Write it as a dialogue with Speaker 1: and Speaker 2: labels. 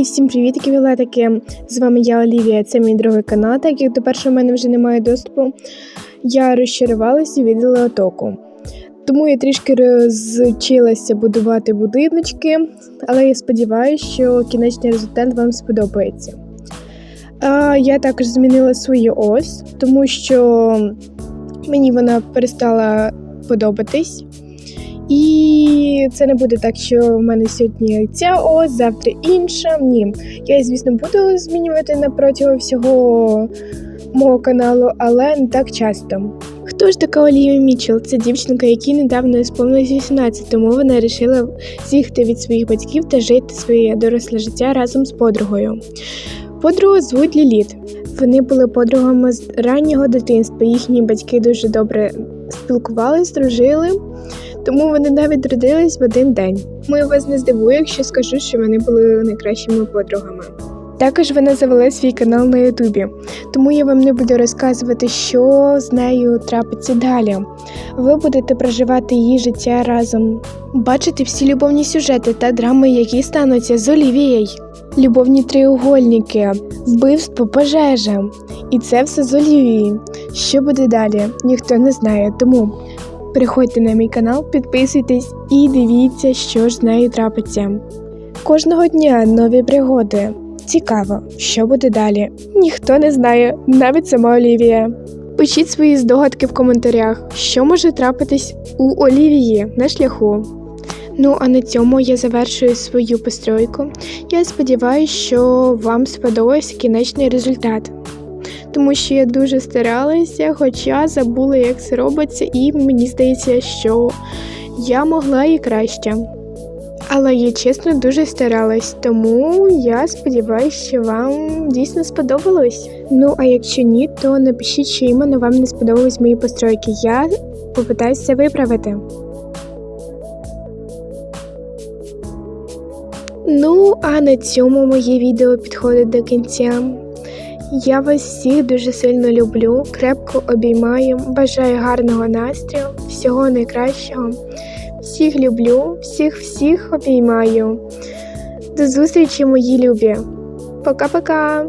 Speaker 1: І всім привіт, які вілетики! З вами я Олівія, це мій другий канал. Так як до першого в мене вже немає доступу, я розчарувалася і віддала отоку. Тому я трішки розчилася будувати будиночки, але я сподіваюся, що кінечний результат вам сподобається. А, я також змінила свою ось, тому що мені вона перестала подобатись. І це не буде так, що в мене сьогодні ця ось, завтра інша. Ні. Я, звісно, буду змінювати на протягом всього мого каналу, але не так часто. Хто ж така Олівія Мічел? Це дівчинка, якій недавно сповнилось 18, тому вона вирішила з'їхати від своїх батьків та жити своє доросле життя разом з подругою. Подругу звуть Ліліт. Вони були подругами з раннього дитинства. Їхні батьки дуже добре спілкувались, дружили. Тому вони навіть родились в один день. Ми вас не здивую, якщо скажу, що вони були найкращими подругами. Також вона завела свій канал на Ютубі, тому я вам не буду розказувати, що з нею трапиться далі. Ви будете проживати її життя разом, бачити всі любовні сюжети та драми, які стануться з Олівією. Любовні треугольники, вбивство, пожежа. І це все з Олівією. Що буде далі, ніхто не знає. Тому Приходьте на мій канал, підписуйтесь і дивіться, що ж з нею трапиться. Кожного дня нові пригоди. Цікаво, що буде далі. Ніхто не знає, навіть сама Олівія. Пишіть свої здогадки в коментарях, що може трапитись у Олівії на шляху. Ну а на цьому я завершую свою постройку. Я сподіваюся, що вам сподобався кінечний результат тому що я дуже старалася, хоча забула, як це робиться, і мені здається, що я могла і краще. Але я чесно дуже старалась, тому я сподіваюся, що вам дійсно сподобалось. Ну а якщо ні, то напишіть, що іменно вам не сподобались мої постройки. Я попитаюся виправити. Ну, а на цьому моє відео підходить до кінця. Я вас всіх дуже сильно люблю, крепко обіймаю, бажаю гарного настрою, всього найкращого. Всіх люблю, всіх всіх обіймаю. До зустрічі, мої любі. Пока-пока!